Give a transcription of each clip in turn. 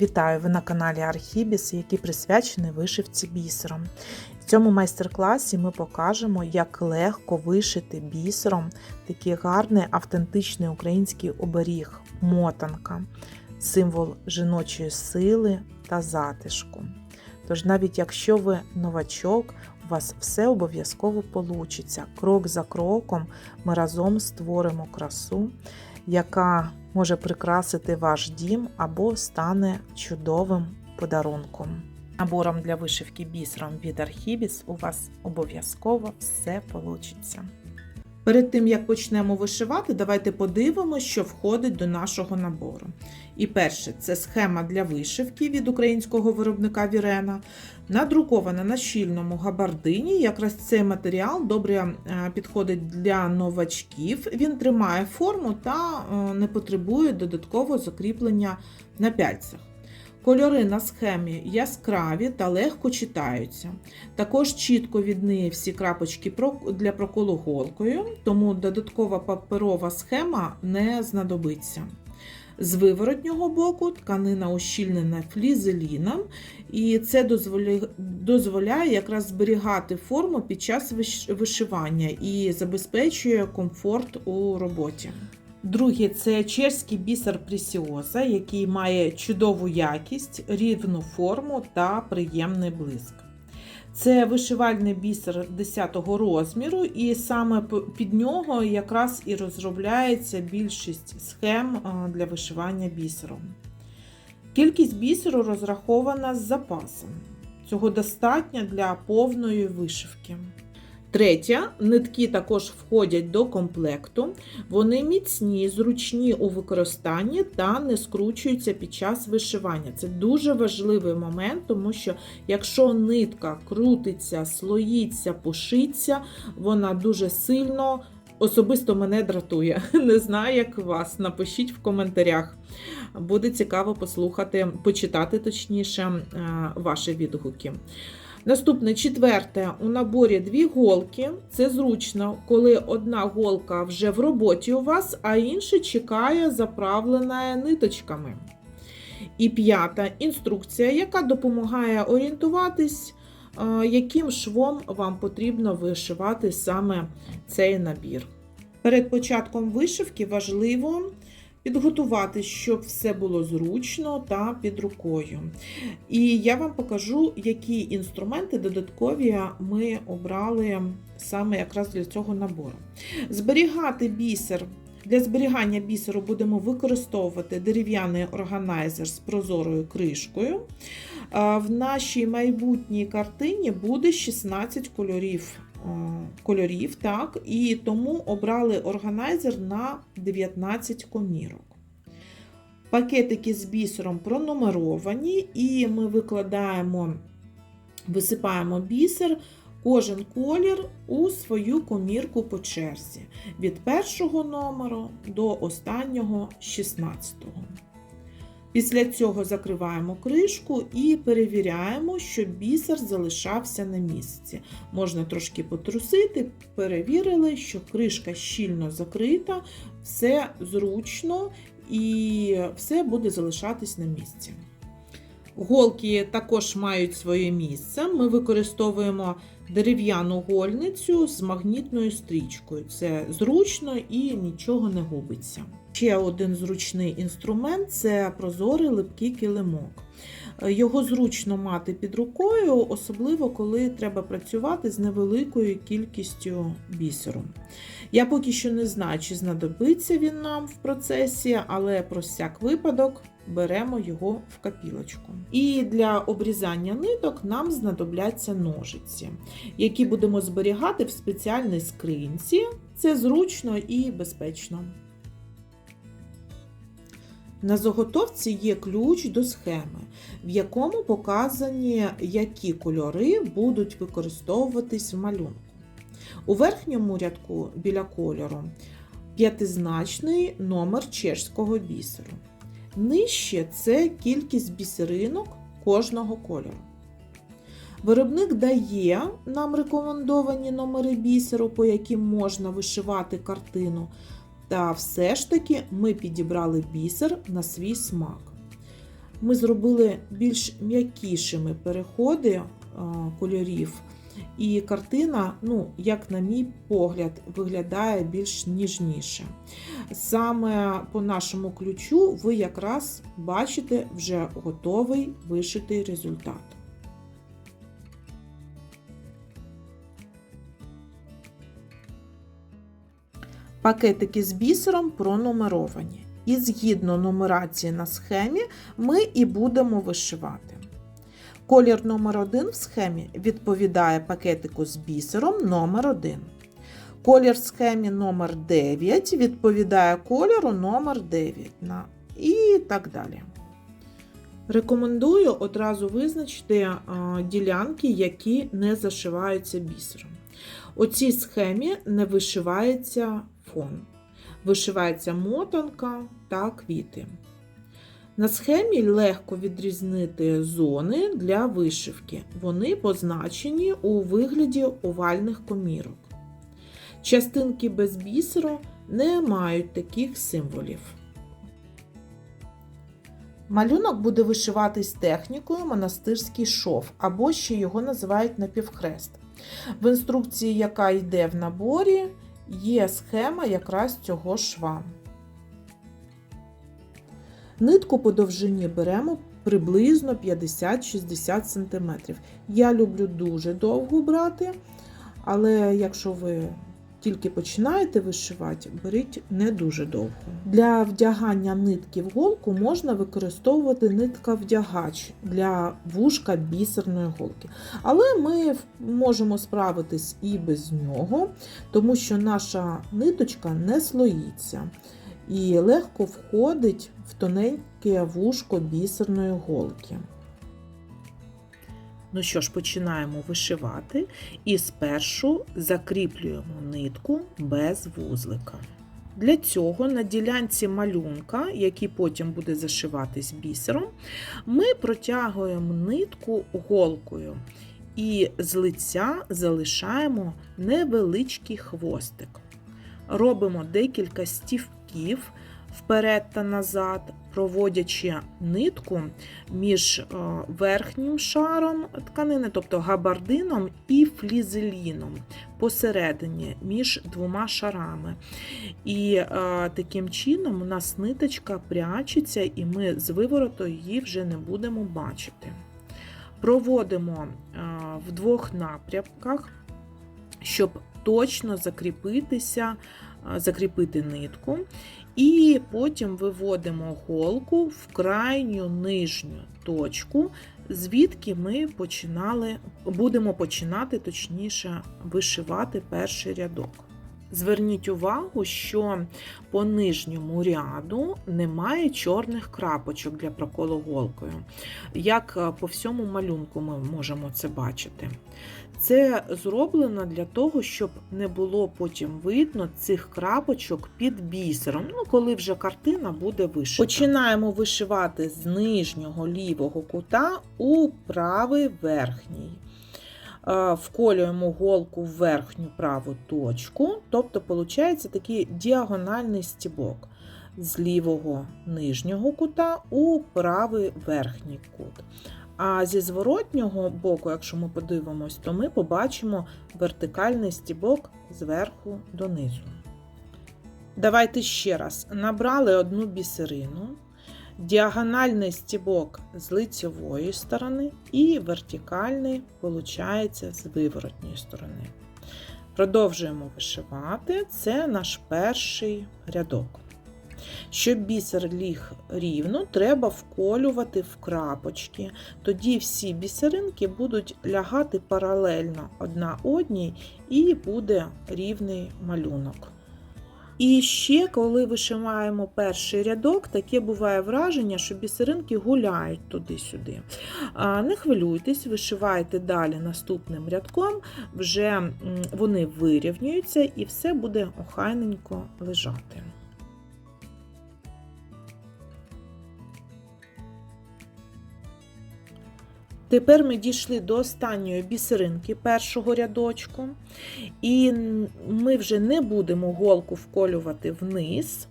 Вітаю! Ви на каналі Архібіс, який присвячений вишивці бісером. В цьому майстер-класі ми покажемо, як легко вишити бісером такий гарний автентичний український оберіг мотанка, символ жіночої сили та затишку. Тож, навіть якщо ви новачок, у вас все обов'язково получиться. Крок за кроком ми разом створимо красу, яка може прикрасити ваш дім або стане чудовим подарунком. Набором для вишивки бісером від Архібіс у вас обов'язково все вийде. Перед тим як почнемо вишивати, давайте подивимося, що входить до нашого набору. І перше, це схема для вишивки від українського виробника Вірена. Надрукована на щільному габардині. Якраз цей матеріал добре е, підходить для новачків. Він тримає форму та е, не потребує додаткового закріплення на пяльцях. Кольори на схемі яскраві та легко читаються. Також чітко відниє всі крапочки для проколу голкою, тому додаткова паперова схема не знадобиться. З виворотнього боку тканина ущільнена флізеліном, і це дозволяє якраз зберігати форму під час вишивання і забезпечує комфорт у роботі. Другий це чешський бісер Пресіоза, який має чудову якість, рівну форму та приємний блиск. Це вишивальний бісер 10 розміру, і саме під нього якраз і розробляється більшість схем для вишивання бісером. Кількість бісеру розрахована з запасом. Цього достатньо для повної вишивки. Третє, нитки також входять до комплекту. Вони міцні, зручні у використанні та не скручуються під час вишивання. Це дуже важливий момент, тому що якщо нитка крутиться, слоїться, пошиться, вона дуже сильно особисто мене дратує. Не знаю, як вас. Напишіть в коментарях. Буде цікаво послухати, почитати точніше ваші відгуки. Наступне четверте, у наборі дві голки. Це зручно, коли одна голка вже в роботі у вас, а інша чекає заправлена ниточками. І п'ята інструкція, яка допомагає орієнтуватись, яким швом вам потрібно вишивати саме цей набір. Перед початком вишивки важливо підготувати, щоб все було зручно та під рукою. І я вам покажу, які інструменти додаткові ми обрали саме якраз для цього набору. Зберігати бісер. Для зберігання бісеру будемо використовувати дерев'яний органайзер з прозорою кришкою. В нашій майбутній картині буде 16 кольорів кольорів, так, і тому обрали органайзер на 19 комірок. Пакетики з бісером пронумеровані, і ми викладаємо, висипаємо бісер, кожен колір у свою комірку по черзі від першого номеру до останнього 16-го. Після цього закриваємо кришку і перевіряємо, щоб бісер залишався на місці. Можна трошки потрусити, перевірили, що кришка щільно закрита, все зручно і все буде залишатись на місці. Голки також мають своє місце. Ми використовуємо дерев'яну гольницю з магнітною стрічкою. Це зручно і нічого не губиться. Ще один зручний інструмент це прозорий липкий килимок. Його зручно мати під рукою, особливо коли треба працювати з невеликою кількістю бісеру. Я поки що не знаю, чи знадобиться він нам в процесі, але про всяк випадок беремо його в капілочку. І для обрізання ниток нам знадобляться ножиці, які будемо зберігати в спеціальній скринці. Це зручно і безпечно. На заготовці є ключ до схеми, в якому показані, які кольори будуть використовуватись в малюнку. У верхньому рядку біля кольору п'ятизначний номер чешського бісеру. Нижче це кількість бісеринок кожного кольору. Виробник дає нам рекомендовані номери бісеру, по яким можна вишивати картину. Та все ж таки ми підібрали бісер на свій смак. ми зробили більш м'якішими переходи кольорів. І картина, ну, як на мій погляд, виглядає більш ніжніше. Саме по нашому ключу ви якраз бачите вже готовий вишитий результат. Пакетики з бісером пронумеровані. І згідно нумерації на схемі ми і будемо вишивати. Колір номер 1 в схемі відповідає пакетику з бісером номер 1 Колір схемі номер 9 відповідає кольору номер 9 на- і так далі. Рекомендую одразу визначити ділянки, які не зашиваються бісером. У цій схемі не вишивається фон. Вишивається мотанка та квіти. На схемі легко відрізнити зони для вишивки. Вони позначені у вигляді овальних комірок. Частинки без бісеру не мають таких символів. Малюнок буде вишиватись технікою монастирський шов, або ще його називають напівхрест. В інструкції, яка йде в наборі, є схема якраз цього шва. Нитку по довжині беремо приблизно 50-60 см. Я люблю дуже довго брати, але якщо ви тільки починаєте вишивати, беріть не дуже довго. Для вдягання нитки в голку можна використовувати нитка вдягач для вушка бісерної голки. Але ми можемо справитись і без нього, тому що наша ниточка не слоїться і легко входить в тоненьке вушко бісерної голки. Ну що ж, починаємо вишивати і спершу закріплюємо нитку без вузлика. Для цього на ділянці малюнка, який потім буде зашиватись бісером, ми протягуємо нитку голкою і з лиця залишаємо невеличкий хвостик. Робимо декілька стівків вперед та назад, проводячи нитку між е, верхнім шаром тканини, тобто габардином і флізеліном посередині між двома шарами. І е, таким чином у нас ниточка прячеться, і ми з вивороту її вже не будемо бачити. Проводимо е, в двох напрямках, щоб точно закріпитися, закріпити нитку. І потім виводимо голку в крайню нижню точку, звідки ми починали, будемо починати, точніше, вишивати перший рядок. Зверніть увагу, що по нижньому ряду немає чорних крапочок для проколу голкою. Як по всьому малюнку ми можемо це бачити. Це зроблено для того, щоб не було потім видно цих крапочок під бісером, ну, коли вже картина буде вишита. Починаємо вишивати з нижнього лівого кута у правий верхній. Е, Вколюємо голку в верхню праву точку, тобто, виходить такий діагональний стібок з лівого нижнього кута у правий верхній кут. А зі зворотнього боку, якщо ми подивимось, то ми побачимо вертикальний стібок зверху донизу. Давайте ще раз набрали одну бісерину, діагональний стібок з лицевої сторони і вертикальний, виходить, з виворотньої сторони. Продовжуємо вишивати. Це наш перший рядок. Щоб бісер ліг рівно, треба вколювати в крапочки. Тоді всі бісеринки будуть лягати паралельно одна одній і буде рівний малюнок. І ще, коли вишиваємо перший рядок, таке буває враження, що бісеринки гуляють туди-сюди. Не хвилюйтесь, вишивайте далі наступним рядком, вже вони вирівнюються і все буде охайненько лежати. Тепер ми дійшли до останньої бісеринки першого рядочку, і ми вже не будемо голку вколювати вниз,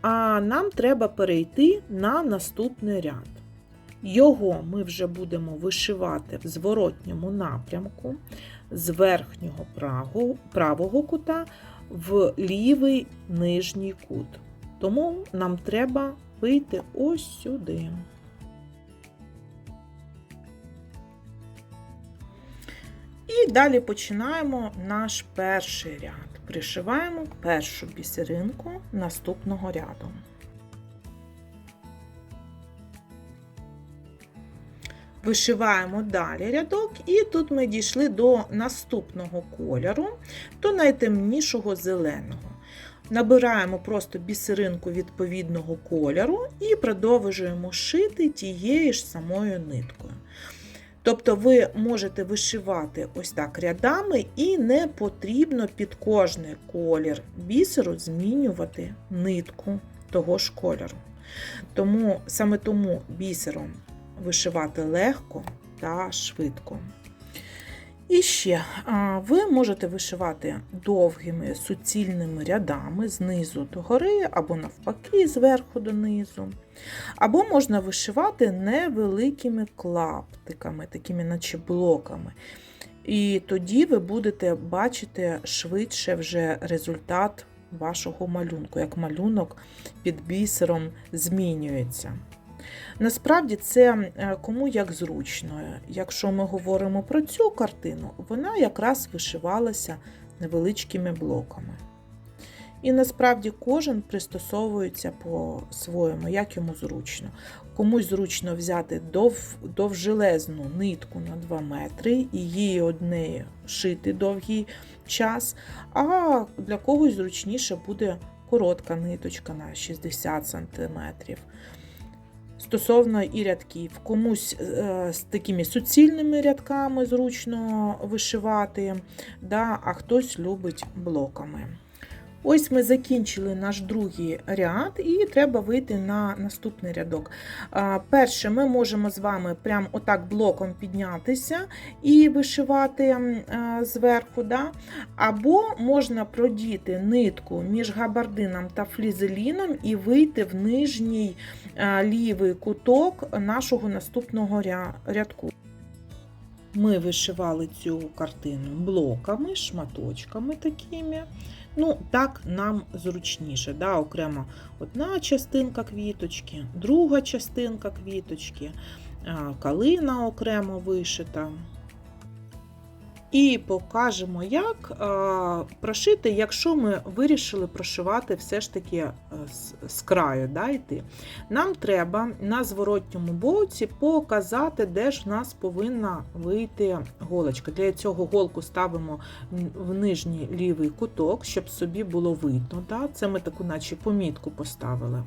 а нам треба перейти на наступний ряд. Його ми вже будемо вишивати в зворотньому напрямку з верхнього правого, кута в лівий нижній кут. Тому нам треба вийти ось сюди. І далі починаємо наш перший ряд. Пришиваємо першу бісеринку наступного ряду. Вишиваємо далі рядок, і тут ми дійшли до наступного кольору, до найтемнішого зеленого. Набираємо просто бісеринку відповідного кольору і продовжуємо шити тією ж самою ниткою. Тобто ви можете вишивати ось так рядами, і не потрібно під кожний колір бісеру змінювати нитку того ж кольору. Тому саме тому бісером вишивати легко та швидко. І ще ви можете вишивати довгими суцільними рядами знизу до гори, або навпаки, зверху донизу. Або можна вишивати невеликими клаптиками, такими наче блоками. І тоді ви будете бачити швидше вже результат вашого малюнку, як малюнок під бісером змінюється. Насправді це е, кому як зручно. Якщо ми говоримо про цю картину, вона якраз вишивалася невеличкими блоками. І насправді кожен пристосовується по-своєму, як йому зручно. Комусь зручно взяти дов, довжелезну нитку на 2 метри і її однею шити довгий час, а для когось зручніше буде коротка ниточка на 60 см. Стосовно і рядків, комусь е, з такими суцільними рядками зручно вишивати, да, а хтось любить блоками. Ось ми закінчили наш другий ряд, і треба вийти на наступний рядок. Перше, ми можемо з вами прям отак блоком піднятися і вишивати зверху. Да? Або можна продіти нитку між габардином та флізеліном і вийти в нижній лівий куток нашого наступного рядку. Ми вишивали цю картину блоками, шматочками такими. Ну, так нам зручніше. Да? Окремо одна частинка квіточки, друга частинка квіточки, калина окремо вишита. І покажемо, як прошити, якщо ми вирішили прошивати все ж таки е, з краю. да, йти. Нам треба на зворотньому боці показати, де ж в нас повинна вийти голочка. Для цього голку ставимо в нижній лівий куток, щоб собі було видно. Да? Це ми таку, наче помітку поставили.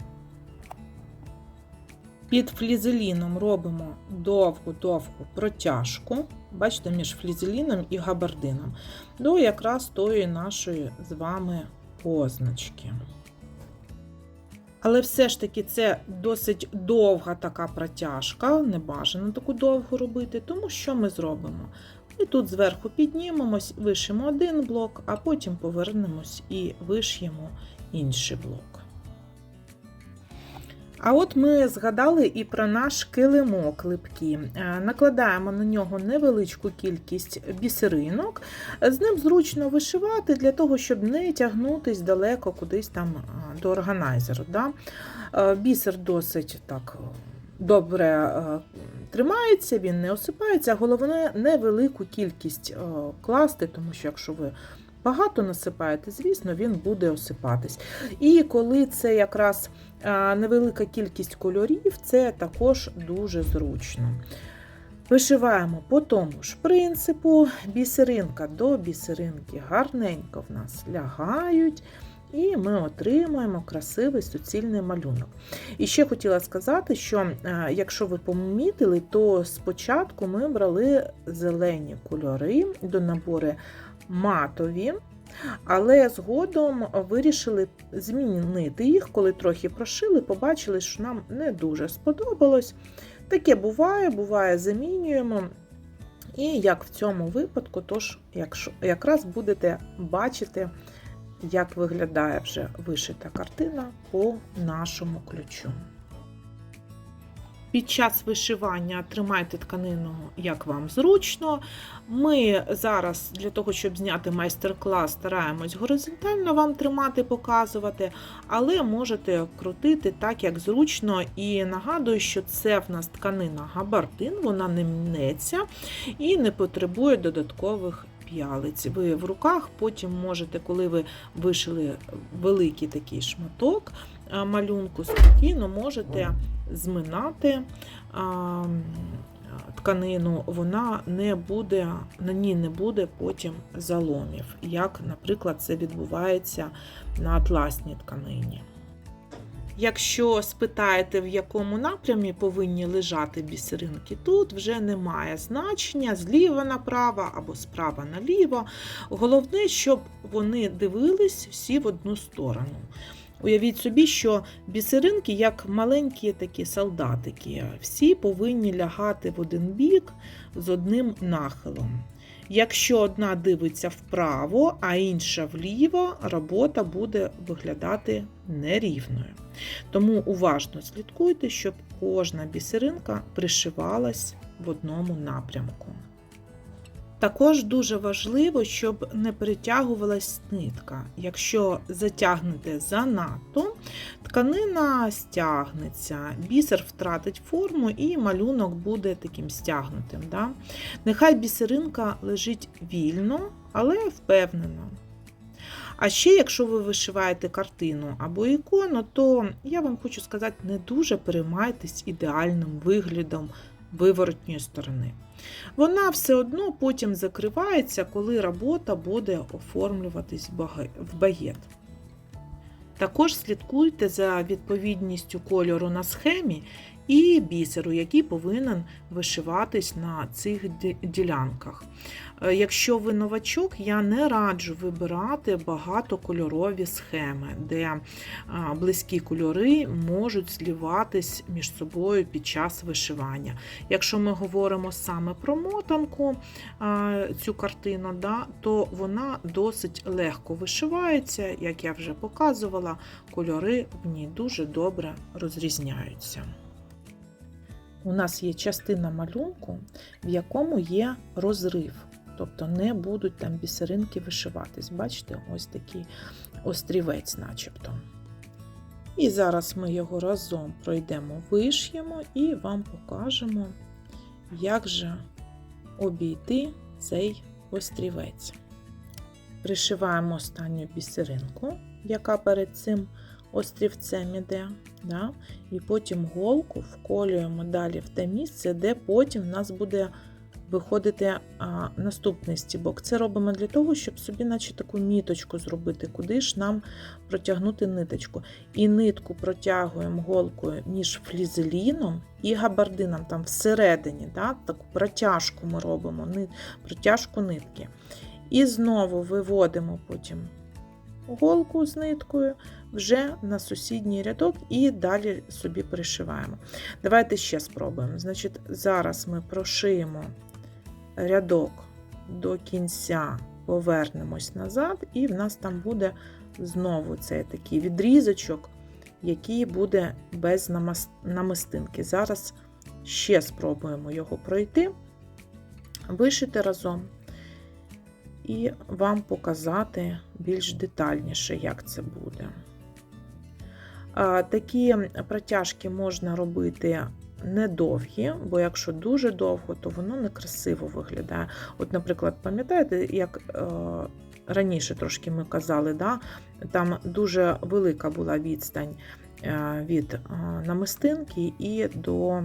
Під флізеліном робимо довгу-довгу протяжку, бачите, між флізеліном і габардином, до якраз тої нашої з вами позначки. Але все ж таки це досить довга така протяжка, не бажано таку довгу робити, тому що ми зробимо? І тут зверху піднімемось, вишимо один блок, а потім повернемось і виш'ємо інший блок. А от ми згадали і про наш килимок липкий. Е, накладаємо на нього невеличку кількість бісеринок. З ним зручно вишивати для того, щоб не тягнутись далеко кудись там е, до органайзеру. Да? Е, бісер досить так добре тримається, він не осипається, головне невелику кількість класти, тому що якщо ви багато насипаєте, звісно, він буде осипатись. І коли це якраз невелика кількість кольорів, це також дуже зручно. Вишиваємо по тому ж принципу, бісеринка до бісеринки гарненько в нас лягають. І ми отримуємо красивий суцільний малюнок. І ще хотіла сказати, що якщо ви помітили, то спочатку ми брали зелені кольори до набори матові, але згодом вирішили змінити їх, коли трохи прошили, побачили, що нам не дуже сподобалось. Таке буває, буває, замінюємо. І як в цьому випадку, тож якщо, якраз будете бачити, як виглядає вже вишита картина по нашому ключу. Під час вишивання тримайте тканину як вам зручно. Ми зараз для того, щоб зняти майстер-клас, стараємось горизонтально вам тримати, показувати, але можете крутити так, як зручно. І нагадую, що це в нас тканина габардин, вона не мнеться і не потребує додаткових п'ялиць. Ви в руках потім можете, коли ви вишили великий такий шматок малюнку, спокійно можете зминати тканину, вона не буде, на ній не буде потім заломів, як, наприклад, це відбувається на атласній тканині. Якщо спитаєте, в якому напрямі повинні лежати бісеринки, тут вже немає значення зліва направо або справа наліво. Головне, щоб вони дивились всі в одну сторону. Уявіть собі, що бісеринки, як маленькі такі солдатики, всі повинні лягати в один бік з одним нахилом. Якщо одна дивиться вправо, а інша вліво, робота буде виглядати нерівною. Тому уважно слідкуйте, щоб кожна бісеринка пришивалась в одному напрямку. Також дуже важливо, щоб не перетягувалась нитка. Якщо затягнете занадто, тканина стягнеться, бісер втратить форму і малюнок буде таким стягнутим. Да? Нехай бісеринка лежить вільно, але впевнено. А ще, якщо ви вишиваєте картину або ікону, то я вам хочу сказати, не дуже переймайтесь ідеальним виглядом виворотньої сторони. Вона все одно потім закривається, коли робота буде оформлюватись в багет. Також слідкуйте за відповідністю кольору на схемі і бісеру, який повинен вишиватись на цих ділянках. Е, Якщо ви новачок, я не раджу вибирати багатокольорові схеми, де близькі кольори можуть зліватись між собою під час вишивання. Якщо ми говоримо саме про мотанку, цю картину, то вона досить легко вишивається, як я вже показувала, кольори в ній дуже добре розрізняються. У нас є частина малюнку, в якому є розрив. Тобто не будуть там бісеринки вишиватись. Бачите, ось такий острівець, начебто. І зараз ми його разом пройдемо, виш'ємо і вам покажемо, як же обійти цей острівець. Пришиваємо останню бісеринку, яка перед цим острівцем іде. Да? І потім голку вколюємо далі в те місце, де потім в нас буде виходити а, наступний стібок. Це робимо для того, щоб собі, наче таку міточку зробити, куди ж нам протягнути ниточку. І нитку протягуємо голкою між флізеліном і габардином, там всередині, да? таку протяжку ми робимо, протяжку нитки. І знову виводимо потім голку з ниткою вже на сусідній рядок і далі собі пришиваємо. Давайте ще спробуємо. Значить, Зараз ми прошиємо рядок до кінця, повернемось назад, і в нас там буде знову цей такий відрізочок, який буде без намистинки. Зараз ще спробуємо його пройти, вишити разом і вам показати більш детальніше, як це буде. Такі протяжки можна робити недовгі, бо якщо дуже довго, то воно некрасиво виглядає. От, наприклад, пам'ятаєте, як е, раніше трошки ми казали, да? там дуже велика була відстань е, від е, намистинки і до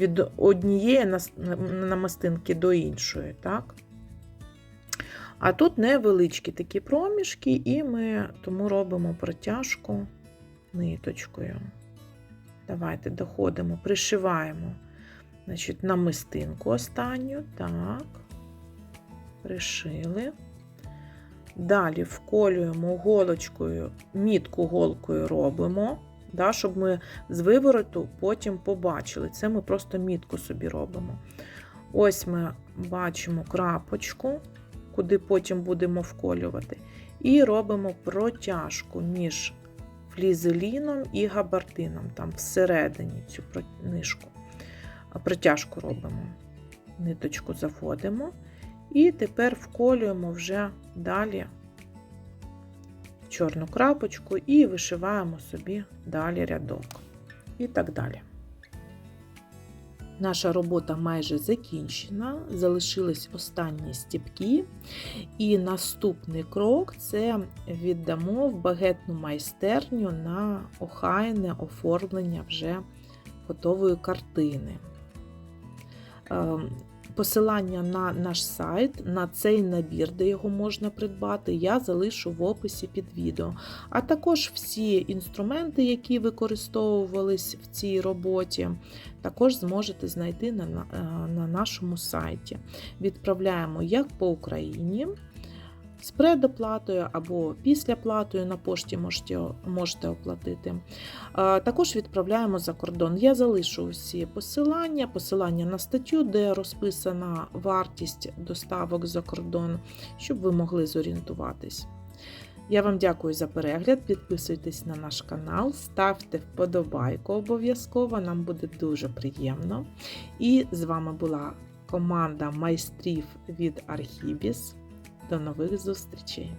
від однієї намистинки до іншої. так? А тут невеличкі такі проміжки, і ми тому робимо протяжку ниточкою. Давайте доходимо, пришиваємо значить, намистинку останню. Так, пришили. Далі вколюємо голочкою, мітку голкою робимо, да, щоб ми з вивороту потім побачили. Це ми просто мітку собі робимо. Ось ми бачимо крапочку, куди потім будемо вколювати. І робимо протяжку між флізеліном і габардином, там всередині цю нишку. протяжку робимо. Ниточку заводимо і тепер вколюємо вже далі чорну крапочку і вишиваємо собі далі рядок. І так далі. Наша робота майже закінчена, залишились останні стіпки. І наступний крок це віддамо в багетну майстерню на охайне оформлення вже готової картини. Посилання на наш сайт, на цей набір, де його можна придбати, я залишу в описі під відео. А також всі інструменти, які використовувались в цій роботі, також зможете знайти на, на, е, на нашому сайті. Відправляємо як по Україні. З предоплатою або після платою на пошті можете, можете оплатити. Також відправляємо за кордон. Я залишу усі посилання, посилання на статтю, де розписана вартість доставок за кордон, щоб ви могли зорієнтуватись. Я вам дякую за перегляд. Підписуйтесь на наш канал, ставте вподобайку обов'язково, нам буде дуже приємно. І з вами була команда майстрів від Архібіс. До нових зустрічей!